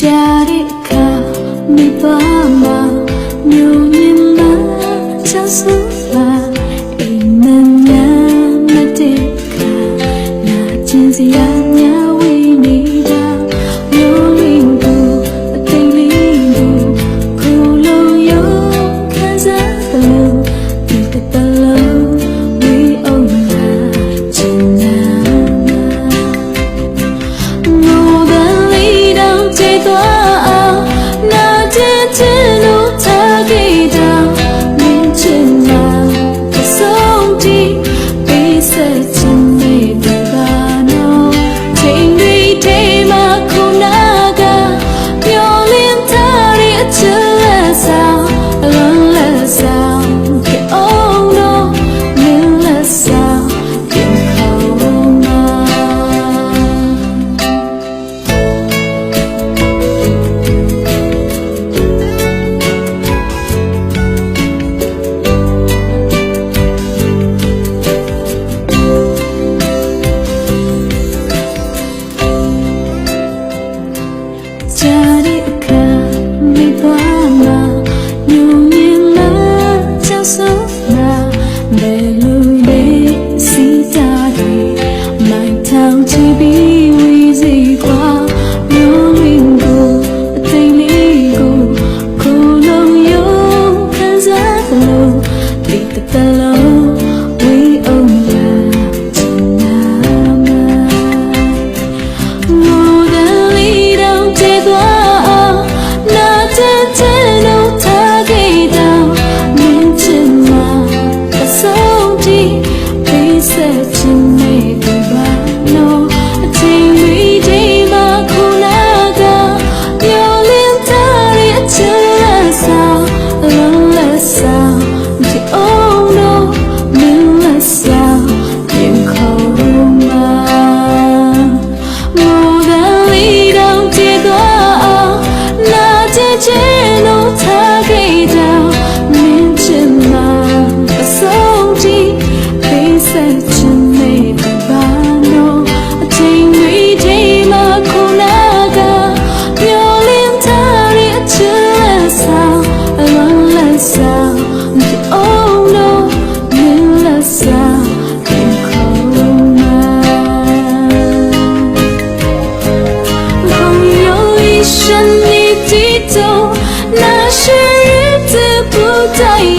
Jarika mi pama, mi umima, chasula. the love. 走，那些日子不再有。